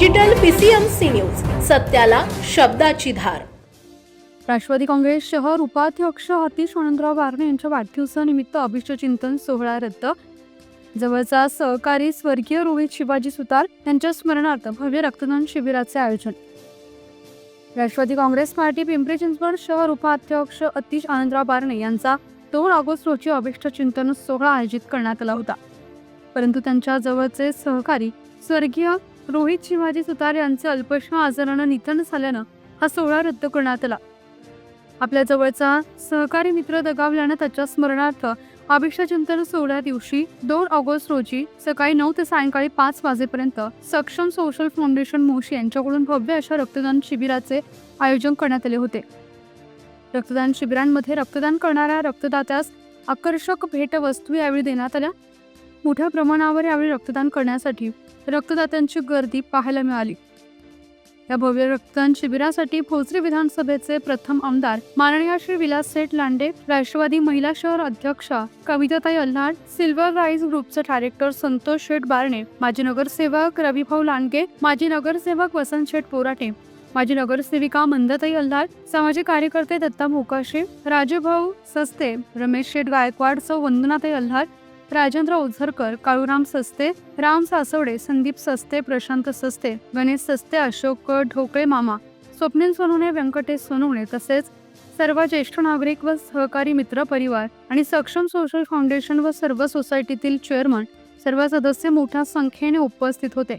Digital PCMC news सत्याला शब्दाची धार. राष्ट्रवादी काँग्रेस शहर उपाध्यक्ष हतीश आनंदराव बारणे यांच्या वाढदिवसानिमित्त अभिष्टचिंतन सोहळा रद्द. जवळचा सहकारी स्वर्गीय रोहित शिवाजी सुतार यांच्या स्मरणार्थ भव्य रक्तदान शिबिराचे आयोजन. राष्ट्रवादी काँग्रेस पार्टी पिंपरी चिंचवड शहर उपाध्यक्ष अतिश आनंदराव बारणे यांचा दोन ऑगस्ट रोजी अभिष्टचिंतन सोहळा आयोजित करण्यात आला होता. परंतु त्यांच्या जवळचे सहकारी स्वर्गीय रोहित शिवाजी सुतार यांचे अल्पशा आजारानं निधन झाल्यानं हा सोहळा रद्द करण्यात आला. आपल्या जवळचा सहकारी मित्र दगावल्यानं त्याच्या स्मरणार्थ अभिष्टचिंतन सोहळ्या दिवशी दोन ऑगस्ट रोजी सकाळी नऊ ते सायंकाळी पाच वाजेपर्यंत सक्षम सोशल फाउंडेशन मोशी यांच्याकडून भव्य अशा रक्तदान शिबिराचे आयोजन करण्यात आले होते. रक्तदान शिबिरांमध्ये रक्तदान करणाऱ्या रक्तदात्यास आकर्षक भेटवस्तू यावेळी देण्यात आल्या. मोठ्या प्रमाणावर यावेळी रक्तदान करण्यासाठी रक्तदात्यांची गर्दी पाहायला मिळाली. या भव्य रक्तदान शिबिरासाठी भोसरी विधानसभेचे प्रथम आमदार माननीय श्री विलास सेठ लांडे राष्ट्रवादी महिला शहर अध्यक्षा कविताताई अल्हाड सिल्वर राईज ग्रुपचे डायरेक्टर संतोष शेठ बारणे माजी नगरसेवक रविभाऊ लांडगे माजी नगरसेवक वसंत शेठ पोराटे माजी नगरसेविका मंदताई अल्हार सामाजिक कार्यकर्ते दत्ता मोकाशे राजूभाऊ सस्ते रमेश शेठ गायकवाड सौ वंदनाताई अल्हार राजेंद्र ओझरकर काळूराम सस्ते राम सासवडे संदीप सस्ते प्रशांत सस्ते गणेश सस्ते अशोक ढोकळे मामा स्वप्नील सोनवणे व्यंकटेश सोनवणे तसेच सर्व ज्येष्ठ नागरिक व सहकारी मित्र परिवार आणि सक्षम सोशल फाउंडेशन व सर्व सोसायटीतील चेअरमन सर्व सदस्य मोठ्या संख्येने उपस्थित होते.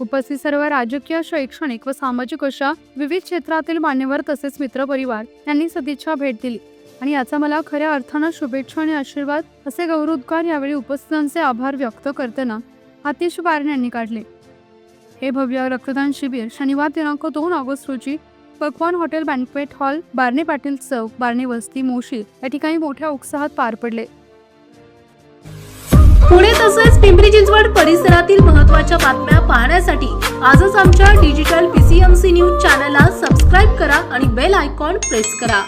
उपस्थित सर्व राजकीय शैक्षणिक व सामाजिक अशा विविध क्षेत्रातील मान्यवर तसेच मित्रपरिवार यांनी सदिच्छा भेट दिली. आणि याचा मला खऱ्या अर्थानं शुभेच्छा आणि आशीर्वाद असे गौरवोद्गार यावेळी उपस्थितांचे आभार व्यक्त करताना आतिश बारणे यांनी काढले. हे भव्य रक्तदान शिबिर शनिवार दिनांक दोन ऑगस्ट रोजी Pakwan hotel banquet hall Barne Patil Chowk Barne Vasti Moshi या ठिकाणी मोठ्या उत्साहात पार पडले. पुणे तसेच पिंपरी चिंचवड परिसरातील महत्त्वाच्या बातम्या पाहण्यासाठी आजच आमच्या डिजिटल पीसीएमसी न्यूज चॅनलला सबस्क्राईब करा आणि बेल आयकॉन प्रेस करा.